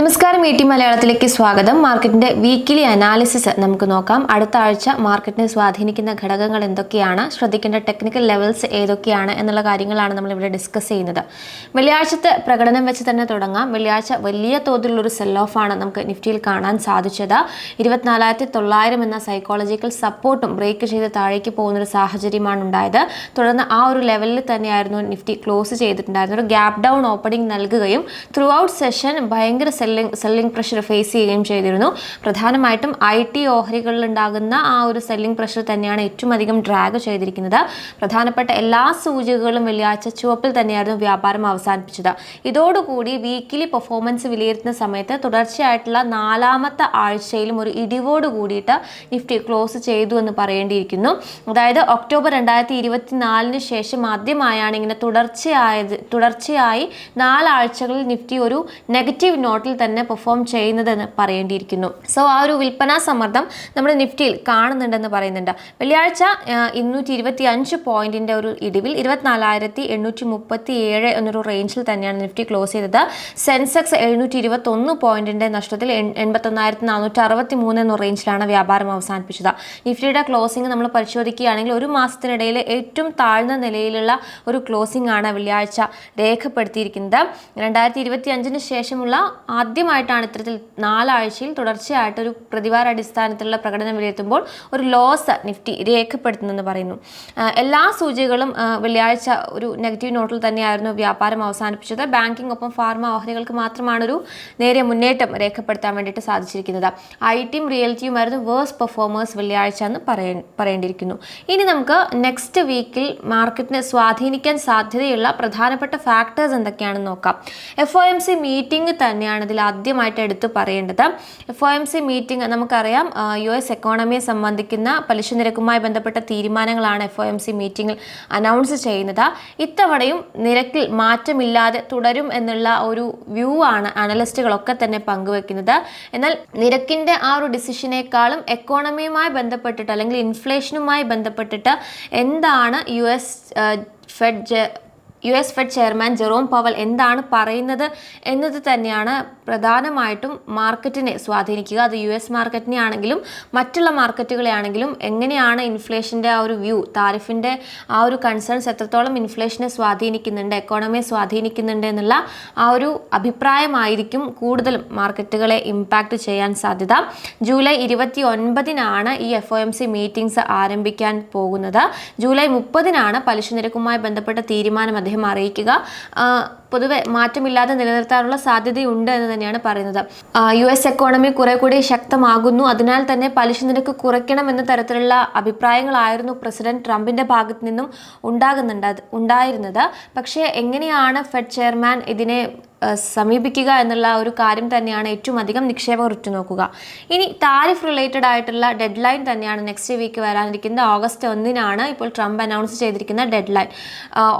നമസ്കാരം E T മലയാളത്തിലേക്ക് സ്വാഗതം. മാർക്കറ്റിന്റെ വീക്കിലി അനാലിസിസ് നമുക്ക് നോക്കാം. അടുത്ത ആഴ്ച മാർക്കറ്റിനെ സ്വാധീനിക്കുന്ന ഘടകങ്ങൾ എന്തൊക്കെയാണ്? ശ്രദ്ധിക്കേണ്ട ടെക്നിക്കൽ ലെവൽസ് ഏതൊക്കെയാണ്? എന്നുള്ള കാര്യങ്ങളാണ് നമ്മൾ ഇവിടെ ഡിസ്കസ് ചെയ്യുന്നത്. വെള്ളിയാഴ്ചത്തെ പ്രകടനം വെച്ച് തന്നെ തുടങ്ങാം. വെള്ളിയാഴ്ച വലിയ തോതിലുള്ള ഒരു സെൽ ഓഫ് ആണ് നമുക്ക് നിഫ്റ്റിയിൽ കാണാൻ സാധിച്ചത്. ഇരുപത്തിനാലായിരത്തി തൊള്ളായിരം എന്ന സൈക്കോളജിക്കൽ സപ്പോർട്ടും ബ്രേക്ക് ചെയ്ത് താഴേക്ക് പോകുന്ന ഒരു സാഹചര്യമാണ് ഉണ്ടായത്. തുടർന്ന് ആ ഒരു ലെവലിൽ തന്നെയായിരുന്നു നിഫ്റ്റി ക്ലോസ് ചെയ്തിട്ടുണ്ടായിരുന്നത്. ഒരു ഗ്യാപ് ഡൗൺ ഓപ്പണിംഗ് നൽകുകയും ത്രൂ ഔട്ട് സെഷൻ ഭയങ്കര സെല്ലിംഗ് സെല്ലിംഗ് പ്രഷർ ഫേസ് ചെയ്യുകയും ചെയ്തിരുന്നു. പ്രധാനമായിട്ടും ഐ ടി ഓഹരികളിൽ ഉണ്ടാകുന്ന ആ ഒരു സെല്ലിംഗ് പ്രഷർ തന്നെയാണ് ഏറ്റവും അധികം ഡ്രാഗ് ചെയ്തിരിക്കുന്നത്. പ്രധാനപ്പെട്ട എല്ലാ സൂചികകളും വെള്ളിയാഴ്ച ചുവപ്പിൽ തന്നെയായിരുന്നു വ്യാപാരം അവസാനിപ്പിച്ചത്. ഇതോടുകൂടി വീക്കിലി പെർഫോമൻസ് വിലയിരുത്തുന്ന സമയത്ത് തുടർച്ചയായിട്ടുള്ള നാലാമത്തെ ആഴ്ചയിലും ഒരു ഇടിവോട് കൂടിയിട്ട് നിഫ്റ്റി ക്ലോസ് ചെയ്തു എന്ന് പറയേണ്ടിയിരിക്കുന്നു. അതായത് ഒക്ടോബർ രണ്ടായിരത്തി ഇരുപത്തിനാലിന് ശേഷം ആദ്യമായാണ് ഇങ്ങനെ തുടർച്ചയായത് തുടർച്ചയായി നാലാഴ്ചകളിൽ നിഫ്റ്റി ഒരു നെഗറ്റീവ് നോട്ടിൽ തന്നെ പെർഫോം ചെയ്യുന്നതെന്ന് പറയേണ്ടിയിരിക്കുന്നു. സോ ആ ഒരു വിൽപ്പനാ സമ്മർദ്ദം നമ്മുടെ നിഫ്റ്റിയിൽ കാണുന്നുണ്ടെന്ന് പറയുന്നുണ്ട്. വെള്ളിയാഴ്ച ഇരുന്നൂറ്റി ഇരുപത്തി അഞ്ച് പോയിന്റിന്റെ ഒരു ഇടിവിൽ ഇരുപത്തിനാലായിരത്തി എണ്ണൂറ്റി മുപ്പത്തി ഏഴ് എന്നൊരു റേഞ്ചിൽ തന്നെയാണ് നിഫ്റ്റി ക്ലോസ് ചെയ്തത്. സെൻസെക്സ് എഴുന്നൂറ്റി ഇരുപത്തി ഒന്ന് പോയിന്റിന്റെ നഷ്ടത്തിൽ എൺപത്തൊന്നായിരത്തി നാനൂറ്റി അറുപത്തി മൂന്ന് എന്ന റേഞ്ചിലാണ് വ്യാപാരം അവസാനിപ്പിച്ചത്. നിഫ്റ്റിയുടെ ക്ലോസിംഗ് നമ്മൾ പരിശോധിക്കുകയാണെങ്കിൽ ഒരു മാസത്തിനിടയിൽ ഏറ്റവും താഴ്ന്ന നിലയിലുള്ള ഒരു ക്ലോസിംഗ് ആണ് വെള്ളിയാഴ്ച രേഖപ്പെടുത്തിയിരിക്കുന്നത്. രണ്ടായിരത്തി ഇരുപത്തി അഞ്ചിന് ശേഷമുള്ള ആദ്യമായിട്ടാണ് ഇത്തരത്തിൽ നാലാഴ്ചയിൽ തുടർച്ചയായിട്ട് ഒരു പ്രതിവാര അടിസ്ഥാനത്തിലുള്ള പ്രകടനം വിലയിരുത്തുമ്പോൾ ഒരു ലോസ് നിഫ്റ്റി രേഖപ്പെടുത്തുന്നെന്ന് പറയുന്നു. എല്ലാ സൂചികകളും വെള്ളിയാഴ്ച ഒരു നെഗറ്റീവ് നോട്ടിൽ തന്നെയായിരുന്നു വ്യാപാരം അവസാനിപ്പിച്ചത്. ബാങ്കിംഗ് ഒപ്പം ഫാർമ ഓഹരികൾക്ക് മാത്രമാണ് ഒരു നേരെ മുന്നേറ്റം രേഖപ്പെടുത്താൻ വേണ്ടിയിട്ട് സാധിച്ചിരിക്കുന്നത്. ഐ ടിയും റിയൽറ്റിയുമായിരുന്നു വേഴ്സ് പെർഫോമേഴ്സ് വെള്ളിയാഴ്ച എന്ന് പറയ പറയേണ്ടിയിരിക്കുന്നു. ഇനി നമുക്ക് നെക്സ്റ്റ് വീക്കിൽ മാർക്കറ്റിനെ സ്വാധീനിക്കാൻ സാധ്യതയുള്ള പ്രധാനപ്പെട്ട ഫാക്ടേഴ്സ് എന്തൊക്കെയാണെന്ന് നോക്കാം. F O M C meeting തന്നെയാണ് ഇതിൽ ആദ്യമായിട്ട് എടുത്തു പറയേണ്ടത്. F O M C meeting നമുക്കറിയാം. യു എസ് എക്കോണമിയെ സംബന്ധിക്കുന്ന പലിശ നിരക്കുമായി ബന്ധപ്പെട്ട തീരുമാനങ്ങളാണ് എഫ് ഒ എം സി മീറ്റിംഗിൽ അനൗൺസ് ചെയ്യുന്നത്. ഇത്തവണയും നിരക്കിൽ മാറ്റമില്ലാതെ തുടരും എന്നുള്ള ഒരു വ്യൂ ആണ് അനലിസ്റ്റുകളൊക്കെ തന്നെ പങ്കുവെക്കുന്നത്. എന്നാൽ നിരക്കിന്റെ ആ ഒരു ഡിസിഷനേക്കാളും എക്കോണമിയുമായി ബന്ധപ്പെട്ടിട്ട് അല്ലെങ്കിൽ ഇൻഫ്ലേഷനുമായി ബന്ധപ്പെട്ടിട്ട് എന്താണ് U S Fed U S Fed chairman Jerome Powell എന്താണ് പറയുന്നത് എന്നത് തന്നെയാണ് പ്രധാനമായിട്ടും മാർക്കറ്റിനെ സ്വാധീനിക്കുക. അത് യു എസ് മാർക്കറ്റിനെ ആണെങ്കിലും മറ്റുള്ള മാർക്കറ്റുകളെ ആണെങ്കിലും എങ്ങനെയാണ് ഇൻഫ്ലേഷന്റെ ആ ഒരു വ്യൂ താരിഫിന്റെ ആ ഒരു കൺസേൺസ് എത്രത്തോളം ഇൻഫ്ലേഷനെ സ്വാധീനിക്കുന്നുണ്ട് എക്കോണമിയെ സ്വാധീനിക്കുന്നുണ്ട് എന്നുള്ള ആ ഒരു അഭിപ്രായമായിരിക്കും കൂടുതലും മാർക്കറ്റുകളെ ഇമ്പാക്റ്റ് ചെയ്യാൻ സാധ്യത. ജൂലൈ ഇരുപത്തി ഒൻപതിനാണ് ഈ F O M C meetings ആരംഭിക്കാൻ പോകുന്നത്. ജൂലൈ മുപ്പതിനാണ് പലിശ നിരക്കുമായി ബന്ധപ്പെട്ട തീരുമാനം അദ്ദേഹം അറിയിക്കുക. പൊതുവെ മാറ്റമില്ലാതെ നിലനിർത്താനുള്ള സാധ്യതയുണ്ട് എന്ന് തന്നെയാണ് പറയുന്നത്. യു എസ് എക്കോണമി കുറെ കൂടി ശക്തമാകുന്നു. അതിനാൽ തന്നെ പലിശ നിരക്ക് കുറയ്ക്കണം എന്ന തരത്തിലുള്ള അഭിപ്രായങ്ങളായിരുന്നു പ്രസിഡന്റ് ട്രംപിന്റെ ഭാഗത്ത് നിന്നും ഉണ്ടാകുന്നുണ്ട് ഉണ്ടായിരുന്നത്. പക്ഷേ എങ്ങനെയാണ് ഫെഡ് ചെയർമാൻ ഇതിനെ സമീപിക്കുക എന്നുള്ള ഒരു കാര്യം തന്നെയാണ് ഏറ്റവും അധികം നിക്ഷേപകർ ഉറ്റുനോക്കുക ഇനി താരിഫ് റിലേറ്റഡ് ആയിട്ടുള്ള ഡെഡ് ലൈൻ തന്നെയാണ് നെക്സ്റ്റ് വീക്ക് വരാനിരിക്കുന്നത്. ഓഗസ്റ്റ് ഒന്നിനാണ് ഇപ്പോൾ ട്രംപ് അനൗൺസ് ചെയ്തിരിക്കുന്ന ഡെഡ് ലൈൻ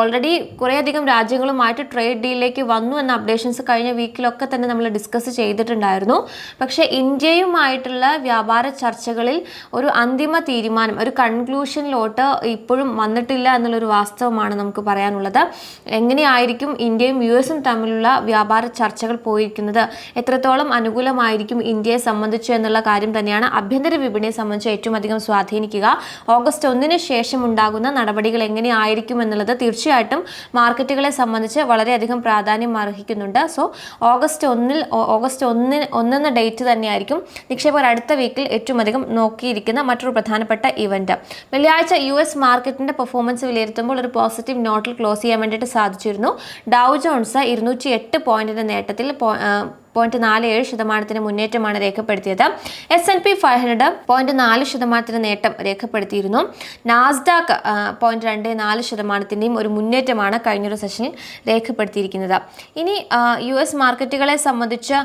ഓൾറെഡി കുറേയധികം രാജ്യങ്ങളുമായിട്ട് ട്രേഡ് ഡീലിലേക്ക് വന്നു എന്ന അപ്ഡേഷൻസ് കഴിഞ്ഞ വീക്കിലൊക്കെ തന്നെ നമ്മൾ ഡിസ്കസ് ചെയ്തിട്ടുണ്ടായിരുന്നു. പക്ഷേ ഇന്ത്യയുമായിട്ടുള്ള വ്യാപാര ചർച്ചകളിൽ ഒരു അന്തിമ തീരുമാനം ഒരു കൺക്ലൂഷനിലോട്ട് ഇപ്പോഴും വന്നിട്ടില്ല എന്നുള്ളൊരു വാസ്തവമാണ് നമുക്ക് പറയാനുള്ളത്. എങ്ങനെയായിരിക്കും ഇന്ത്യയും യു എസും തമ്മിലുള്ള വ്യാപാര ചർച്ചകൾ പോയിരിക്കുന്നത്? എത്രത്തോളം അനുകൂലമായിരിക്കും ഇന്ത്യയെ സംബന്ധിച്ചു എന്നുള്ള കാര്യം തന്നെയാണ് ആഭ്യന്തര വിപണിയെ സംബന്ധിച്ച് ഏറ്റവും അധികം സ്വാധീനിക്കുക. ഓഗസ്റ്റ് ഒന്നിന് ശേഷം ഉണ്ടാകുന്ന നടപടികൾ എങ്ങനെയായിരിക്കും എന്നുള്ളത് തീർച്ചയായിട്ടും മാർക്കറ്റുകളെ സംബന്ധിച്ച് വളരെയധികം പ്രാധാന്യം അർഹിക്കുന്നുണ്ട്. സോ ഓഗസ്റ്റ് ഒന്നിൽ ഓഗസ്റ്റ് ഒന്നിന് ഒന്നെന്ന ഡേറ്റ് തന്നെയായിരിക്കും നിക്ഷേപകർ അടുത്ത വീക്കിൽ ഏറ്റവും അധികം നോക്കിയിരിക്കുന്ന മറ്റൊരു പ്രധാനപ്പെട്ട ഇവന്റ്. വെള്ളിയാഴ്ച യു എസ് മാർക്കറ്റിന്റെ പെർഫോമൻസ് വിലയിരുത്തുമ്പോൾ ഒരു പോസിറ്റീവ് നോട്ടിൽ ക്ലോസ് ചെയ്യാൻ വേണ്ടിയിട്ട് സാധിച്ചിരുന്നു. ഡൗ ജോൺസ് ഇരുന്നൂറ്റി എട്ട് പോയിന്റിന്റെ നേട്ടത്തിൽ പോയിന്റ് നാല് ഏഴ് ശതമാനത്തിന് മുന്നേറ്റമാണ് രേഖപ്പെടുത്തിയത്. S and P five hundred point നാല് ശതമാനത്തിന് നേട്ടം രേഖപ്പെടുത്തിയിരുന്നു. നാസ്ഡാക്ക് പോയിന്റ് രണ്ട് നാല് ശതമാനത്തിന്റെയും ഒരു മുന്നേറ്റമാണ് കഴിഞ്ഞൊരു സെഷനിൽ രേഖപ്പെടുത്തിയിരിക്കുന്നത്. ഇനി യു എസ് മാർക്കറ്റുകളെ സംബന്ധിച്ച്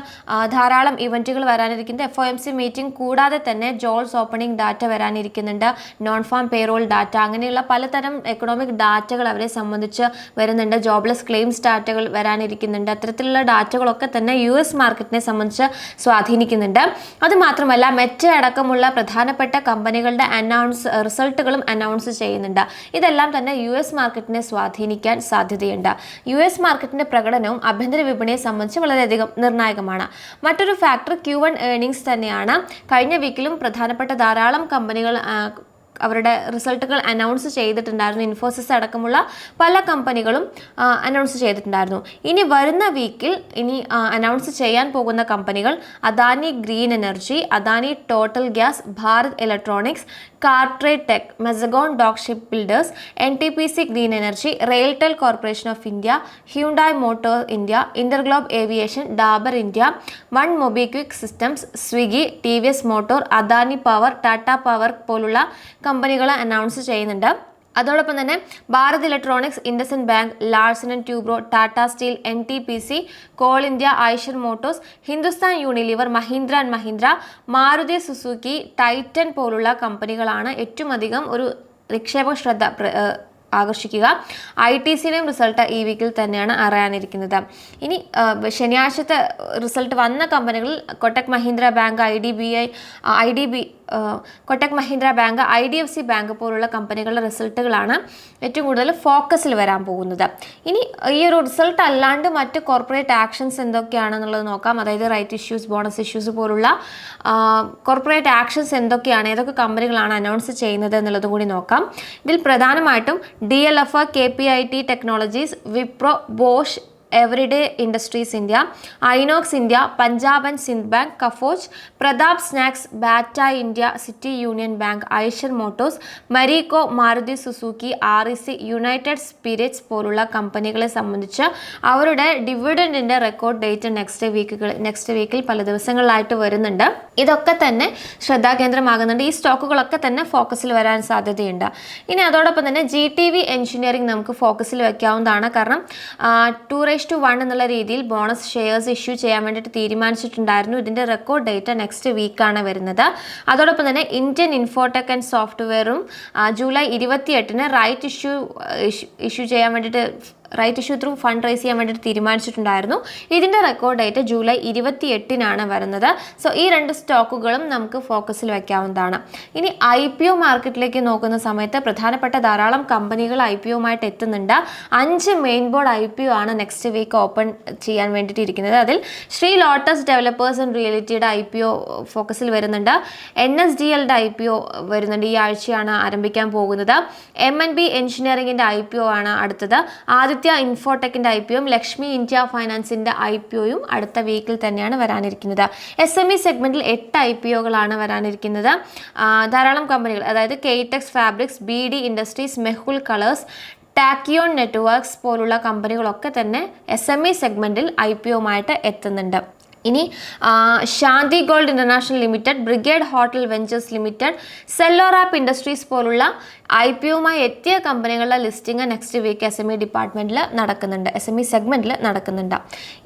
ധാരാളം ഇവന്റുകൾ വരാനിരിക്കുന്നത് F O M C meeting കൂടാതെ തന്നെ ജോൾസ് ഓപ്പണിംഗ് ഡാറ്റ വരാനിരിക്കുന്നുണ്ട്. നോൺ ഫാം പേറോൾ ഡാറ്റ അങ്ങനെയുള്ള പലതരം എക്കണോമിക് ഡാറ്റകൾ അവരെ സംബന്ധിച്ച് വരുന്നുണ്ട്. ജോബ്ലെസ് ക്ലെയിംസ് ഡാറ്റകൾ വരാനിരിക്കുന്നുണ്ട്. അത്തരത്തിലുള്ള ഡാറ്റകളൊക്കെ തന്നെ യു എസ് മാർക്കറ്റിനെ സംബന്ധിച്ച് സ്വാധീനിക്കുന്നുണ്ട്. അതുമാത്രമല്ല മെറ്റ അടക്കമുള്ള പ്രധാനപ്പെട്ട കമ്പനികളുടെ അനൗൺസ് റിസൾട്ടുകളും അനൗൺസ് ചെയ്യുന്നുണ്ട്. ഇതെല്ലാം തന്നെ യു എസ് മാർക്കറ്റിനെ സ്വാധീനിക്കാൻ സാധ്യതയുണ്ട്. യു എസ് മാർക്കറ്റിന്റെ പ്രകടനവും ആഭ്യന്തര വിപണിയെ സംബന്ധിച്ച് വളരെയധികം നിർണായകമാണ്. മറ്റൊരു ഫാക്ടർ ക്യൂ വൺ ഏർണിംഗ്സ് തന്നെയാണ്. കഴിഞ്ഞ വീക്കിലും പ്രധാനപ്പെട്ട ധാരാളം കമ്പനികൾ അവരുടെ റിസൾട്ടുകൾ അനൗൺസ് ചെയ്തിട്ടുണ്ടായിരുന്നു. ഇൻഫോസിസ് അടക്കമുള്ള പല കമ്പനികളും അനൗൺസ് ചെയ്തിട്ടുണ്ടായിരുന്നു. ഇനി വരുന്ന വീക്കിൽ ഇനി അനൗൺസ് ചെയ്യാൻ പോകുന്ന കമ്പനികൾ Adani green energy Adani total gas Bharat electronics CarTrade tech Mazagon dock ship builders N T P C green energy RailTel corporation of India Hyundai motor India InterGlobe aviation Dabur India one MobiKwik systems Swiggy T V S motor Adani power Tata power പോലുള്ള കമ്പനികൾ announce ചെയ്യുന്നുണ്ട്. അതോടൊപ്പം തന്നെ Bharat electronics IndusInd bank Larsen and Toubro Tata steel N T P C coal India Eicher motors Hindustan Unilever Mahindra and Mahindra Maruti Suzuki Titan പോലുള്ള കമ്പനികളാണ് ഏറ്റവും അധികം ഒരു നിക്ഷേപ ശ്രദ്ധ ആകർഷിക്കുക. ഐ ടി സിയുടെയും റിസൾട്ട് ഈ വീക്കിൽ തന്നെയാണ് അറിയാനിരിക്കുന്നത്. ഇനി ശനിയാഴ്ചത്തെ റിസൾട്ട് വന്ന കമ്പനികളിൽ Kotak Mahindra bank I D B I I D B Kotak Mahindra bank I D F C bank പോലുള്ള കമ്പനികളുടെ റിസൾട്ടുകളാണ് ഏറ്റവും കൂടുതൽ ഫോക്കസിൽ വരാൻ പോകുന്നത്. ഇനി ഈ ഒരു റിസൾട്ട് അല്ലാണ്ട് മറ്റ് കോർപ്പറേറ്റ് ആക്ഷൻസ് എന്തൊക്കെയാണെന്നുള്ളത് നോക്കാം. അതായത് റൈറ്റ് ഇഷ്യൂസ് ബോണസ് ഇഷ്യൂസ് പോലുള്ള കോർപ്പറേറ്റ് ആക്ഷൻസ് എന്തൊക്കെയാണ് ഏതൊക്കെ കമ്പനികളാണ് അനൗൺസ് ചെയ്യുന്നത് എന്നുള്ളത് കൂടി നോക്കാം. ഇതിൽ പ്രധാനമായിട്ടും D L F K P I T technologies Wipro Bosch Eveready industries India INOX India Punjab and Sindh bank കഫോജ് Pratap snacks Bata India city union bank Eicher motors Marico Maruti Suzuki R E C united spirits പോലുള്ള കമ്പനികളെ സംബന്ധിച്ച് അവരുടെ ഡിവിഡന്റിന്റെ record date next വീക്കുകൾ next വീക്കിൽ പല ദിവസങ്ങളിലായിട്ട് വരുന്നുണ്ട്. ഇതൊക്കെ തന്നെ ശ്രദ്ധാകേന്ദ്രമാകുന്നുണ്ട് ഈ സ്റ്റോക്കുകളൊക്കെ തന്നെ ഫോക്കസിൽ വരാൻ സാധ്യതയുണ്ട്. ഇനി അതോടൊപ്പം തന്നെ ജി ടി വി എഞ്ചിനീയറിംഗ് നമുക്ക് ഫോക്കസിൽ വയ്ക്കാവുന്നതാണ് കാരണം ടു റേസ് ടു വൺ എന്നുള്ള രീതിയിൽ ബോണസ് ഷെയർസ് ഇഷ്യൂ ചെയ്യാൻ വേണ്ടിയിട്ട് തീരുമാനിച്ചിട്ടുണ്ടായിരുന്നു. ഇതിന്റെ റെക്കോർഡ് ഡേറ്റ് നെക്സ്റ്റ് വീക്കാണ് വരുന്നത്. അതോടൊപ്പം തന്നെ ഇന്ത്യൻ ഇൻഫോടെക് ആൻഡ് സോഫ്റ്റ്വെയറും ജൂലൈ ഇരുപത്തിയെട്ടിന് റൈറ്റ് ഇഷ്യൂ ഇഷ്യൂ ചെയ്യാൻ വേണ്ടിയിട്ട് right issue through fund raise ചെയ്യാൻ വേണ്ടിയിട്ട് തീരുമാനിച്ചിട്ടുണ്ടായിരുന്നു. ഇതിന്റെ റെക്കോർഡ് ഡേറ്റ് ജൂലൈ ഇരുപത്തി എട്ടിനാണ് വരുന്നത്. സോ ഈ രണ്ട് സ്റ്റോക്കുകളും നമുക്ക് ഫോക്കസിൽ വയ്ക്കാവുന്നതാണ് ഇനി ഐ പി ഒ മാർക്കറ്റിലേക്ക് നോക്കുന്ന സമയത്ത് പ്രധാനപ്പെട്ട ധാരാളം കമ്പനികൾ ഐ പി ഒമായിട്ട് എത്തുന്നുണ്ട്. അഞ്ച് main board I P O ആണ് നെക്സ്റ്റ് വീക്ക് ഓപ്പൺ ചെയ്യാൻ വേണ്ടിയിട്ട് ഇരിക്കുന്നത്. അതിൽ ശ്രീ ലോട്ടസ് ഡെവലപ്പേഴ്സ് ആൻഡ് റിയലിറ്റിയുടെ ഐ പി ഒ ഫോക്കസിൽ വരുന്നുണ്ട്. N S D L I P O വരുന്നുണ്ട്. ഈ ആഴ്ചയാണ് ആരംഭിക്കാൻ പോകുന്നത്. എം എൻ ബി എഞ്ചിനീയറിംഗിന്റെ ഐ പി ഒ ആണ് അടുത്തത്. ആദിത്യ ഇൻഫോടെക്കിന്റെ ഐ പി ഒയും ലക്ഷ്മി ഇന്ത്യ ഫൈനാൻസിന്റെ ഐ പി ഒയും അടുത്ത വീക്കിൽ തന്നെയാണ് വരാനിരിക്കുന്നത്. എസ് എം ഇ സെഗ്മെന്റിൽ എട്ട് ഐ പി ഒകളാണ് വരാനിരിക്കുന്നത്. ധാരാളം കമ്പനികൾ അതായത് Kaytex fabrics B D industries Mehul colours Tachyon networks പോലുള്ള കമ്പനികളൊക്കെ തന്നെ എസ് എം ഇ സെഗ്മെന്റിൽ ഐ പി ഒമായിട്ട് എത്തുന്നുണ്ട്. ഇനി Shanti gold international limited Brigade hotel ventures limited Sellowrap industries പോലുള്ള ഐ പി ഒമായി എത്തിയ കമ്പനികളുടെ listing next week S M E ഡിപ്പാർട്ട്മെന്റിൽ നടക്കുന്നുണ്ട്. എസ് എം ഇ സെഗ്മെന്റിൽ നടക്കുന്നുണ്ട്.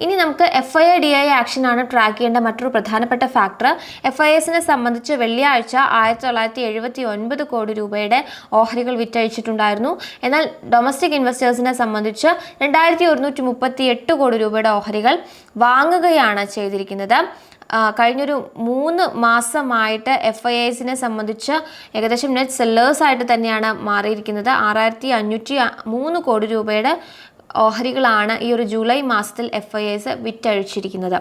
ഇനി നമുക്ക് എഫ് ഐ ഡി ഐ ആക്ഷനാണ് ട്രാക്ക് ചെയ്യേണ്ട മറ്റൊരു പ്രധാനപ്പെട്ട ഫാക്ടർ എഫ് ഐ എസിനെ സംബന്ധിച്ച് വെള്ളിയാഴ്ച ആയിരത്തി തൊള്ളായിരത്തി എഴുപത്തി ഒൻപത് കോടി രൂപയുടെ ഓഹരികൾ വിറ്റഴിച്ചിട്ടുണ്ടായിരുന്നു. എന്നാൽ ഡൊമസ്റ്റിക് ഇൻവെസ്റ്റേഴ്സിനെ സംബന്ധിച്ച് രണ്ടായിരത്തി ഒരുന്നൂറ്റി മുപ്പത്തി എട്ട് കോടി രൂപയുടെ ഓഹരികൾ വാങ്ങുകയാണ് ചെയ്തിരിക്കുന്നത്. കഴിഞ്ഞൊരു മൂന്ന് മാസമായിട്ട് എഫ് ഐ എസിനെ സംബന്ധിച്ച് ഏകദേശം നെറ്റ് സെല്ലേഴ്സ് ആയിട്ട് തന്നെയാണ് മാറിയിരിക്കുന്നത്. ആറായിരത്തി അഞ്ഞൂറ്റി മൂന്ന് കോടി രൂപയുടെ ഓഹരികളാണ് ഈ ഒരു ജൂലൈ മാസത്തിൽ എഫ് ഐ എസ് വിറ്റഴിച്ചിരിക്കുന്നത്.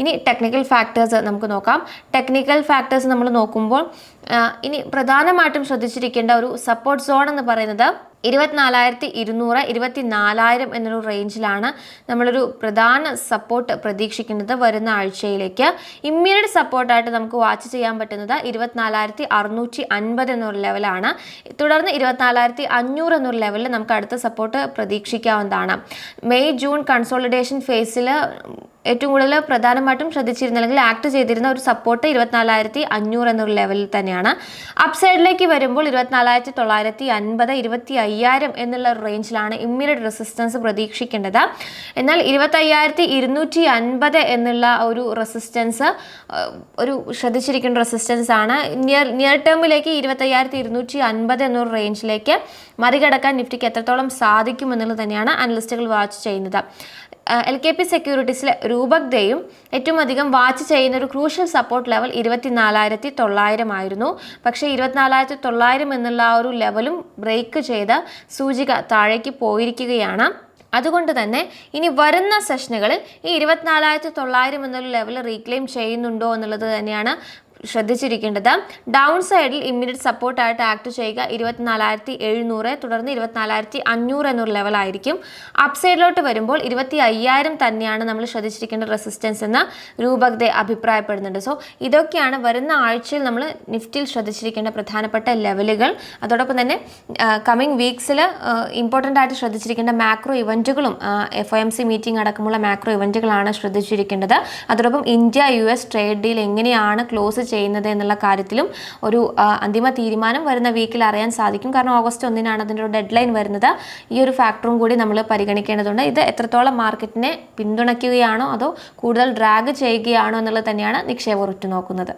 ഇനി ടെക്നിക്കൽ ഫാക്ടേഴ്സ് നമുക്ക് നോക്കാം. ടെക്നിക്കൽ ഫാക്ടേഴ്സ് നമ്മൾ നോക്കുമ്പോൾ ഇനി പ്രധാനമായിട്ടും ശ്രദ്ധിച്ചിരിക്കേണ്ട ഒരു സപ്പോർട്ട് സോൺ എന്ന് പറയുന്നത് ഇരുപത്തിനാലായിരത്തി ഇരുന്നൂറ് ഇരുപത്തി നാലായിരം എന്നൊരു റേഞ്ചിലാണ് നമ്മളൊരു പ്രധാന സപ്പോർട്ട് പ്രതീക്ഷിക്കുന്നത് വരുന്ന ആഴ്ചയിലേക്ക്. ഇമ്മീഡിയറ്റ് സപ്പോർട്ടായിട്ട് നമുക്ക് വാച്ച് ചെയ്യാൻ പറ്റുന്നത് ഇരുപത്തിനാലായിരത്തി അറുന്നൂറ്റി അൻപത് എന്നൊരു ലെവലാണ് തുടർന്ന് ഇരുപത്തിനാലായിരത്തി അഞ്ഞൂറ് എന്നൊരു ലെവലിൽ നമുക്ക് അടുത്ത സപ്പോർട്ട് പ്രതീക്ഷിക്കാവുന്നതാണ്. മെയ് ജൂൺ കൺസോളിഡേഷൻ ഫേസിൽ ഏറ്റവും കൂടുതൽ പ്രധാനമായിട്ടും ശ്രദ്ധിച്ചിരുന്ന അല്ലെങ്കിൽ ആക്ട് ചെയ്തിരുന്ന ഒരു സപ്പോർട്ട് ഇരുപത്തിനാലായിരത്തി അഞ്ഞൂറ് എന്നൊരു ലെവലിൽ തന്നെയാണ്. അപ്സൈഡിലേക്ക് വരുമ്പോൾ ഇരുപത്തിനാലായിരത്തി തൊള്ളായിരത്തി അൻപത് ഇരുപത്തി അയ്യായിരം എന്നുള്ള റേഞ്ചിലാണ് ഇമ്മീഡിയറ്റ് റെസിസ്റ്റൻസ് പ്രതീക്ഷിക്കേണ്ടത്. എന്നാൽ ഇരുപത്തയ്യായിരത്തി ഇരുന്നൂറ്റി അൻപത് എന്നുള്ള ഒരു റെസിസ്റ്റൻസ് ഒരു ശ്രദ്ധിച്ചിരിക്കുന്ന റെസിസ്റ്റൻസ് ആണ്. നിയർ നിയർ ടേമിലേക്ക് ഇരുപത്തയ്യായിരത്തി ഇരുന്നൂറ്റി അൻപത് എന്നൊരു റേഞ്ചിലേക്ക് മറികടക്കാൻ നിഫ്റ്റിക്ക് എത്രത്തോളം സാധിക്കും എന്നുള്ളത് തന്നെയാണ് അനലിസ്റ്റുകൾ വാച്ച് ചെയ്യുന്നത്. എൽ കെ പി സെക്യൂരിറ്റീസിലെ രൂപക്തയും ഏറ്റവും അധികം വാച്ച് ചെയ്യുന്ന ഒരു ക്രൂഷ്യൽ സപ്പോർട്ട് ലെവൽ ഇരുപത്തിനാലായിരത്തി തൊള്ളായിരം ആയിരുന്നു. പക്ഷേ ഇരുപത്തിനാലായിരത്തി തൊള്ളായിരം എന്നുള്ള ആ ഒരു ലെവലും ബ്രേക്ക് ചെയ്ത സൂചിക താഴേക്ക് പോയിരിക്കുകയാണ്. അതുകൊണ്ട് തന്നെ ഇനി വരുന്ന സെഷനുകളിൽ ഈ ഇരുപത്തിനാലായിരത്തി തൊള്ളായിരം എന്നുള്ള ലെവൽ റീക്ലെയിം ചെയ്യുന്നുണ്ടോ എന്നുള്ളത് തന്നെയാണ് ശ്രദ്ധിച്ചിരിക്കേണ്ടത്. ഡൗൺ സൈഡിൽ ഇമ്മീഡിയറ്റ് സപ്പോർട്ടായിട്ട് ആക്ട് ചെയ്യുക ഇരുപത്തിനാലായിരത്തി എഴുന്നൂറ് തുടർന്ന് ഇരുപത്തിനാലായിരത്തി അഞ്ഞൂറ് എന്നൊരു ലെവലായിരിക്കും അപ് സൈഡിലോട്ട് വരുമ്പോൾ ഇരുപത്തി അയ്യായിരം തന്നെയാണ് നമ്മൾ ശ്രദ്ധിച്ചിരിക്കേണ്ട റെസിസ്റ്റൻസ് എന്ന് രൂപകത അഭിപ്രായപ്പെടുന്നുണ്ട്. സോ ഇതൊക്കെയാണ് വരുന്ന ആഴ്ചയിൽ നമ്മൾ നിഫ്റ്റിയിൽ ശ്രദ്ധിച്ചിരിക്കേണ്ട പ്രധാനപ്പെട്ട ലെവലുകൾ അതോടൊപ്പം തന്നെ കമ്മിങ് വീക്സിൽ ഇമ്പോർട്ടന്റ് ആയിട്ട് ശ്രദ്ധിച്ചിരിക്കേണ്ട macro ഇവന്റുകളും F O M C meeting അടക്കമുള്ള മാക്രോ ഇവന്റുകളാണ് ശ്രദ്ധിച്ചിരിക്കേണ്ടത്. അതോടൊപ്പം India U S trade deal എങ്ങനെയാണ് ക്ലോസ് ചെയ്യുന്നത് എന്നുള്ള കാര്യത്തിലും ഒരു അന്തിമ തീരുമാനം വരുന്ന വീക്കിൽ അറിയാൻ സാധിക്കും. കാരണം ഓഗസ്റ്റ് ഒന്നിനാണ് അതിന്റെ ഒരു ഡെഡ് ലൈൻ വരുന്നത്. ഈ ഒരു ഫാക്ടറും കൂടി നമ്മൾ പരിഗണിക്കേണ്ടതുണ്ട്. ഇത് എത്രത്തോളം മാർക്കറ്റിനെ പിന്തുണയ്ക്കുകയാണോ അതോ കൂടുതൽ ഡ്രാഗ് ചെയ്യുകയാണോ എന്നുള്ളത് തന്നെയാണ് നിക്ഷേപം ഉറ്റുനോക്കുന്നത്.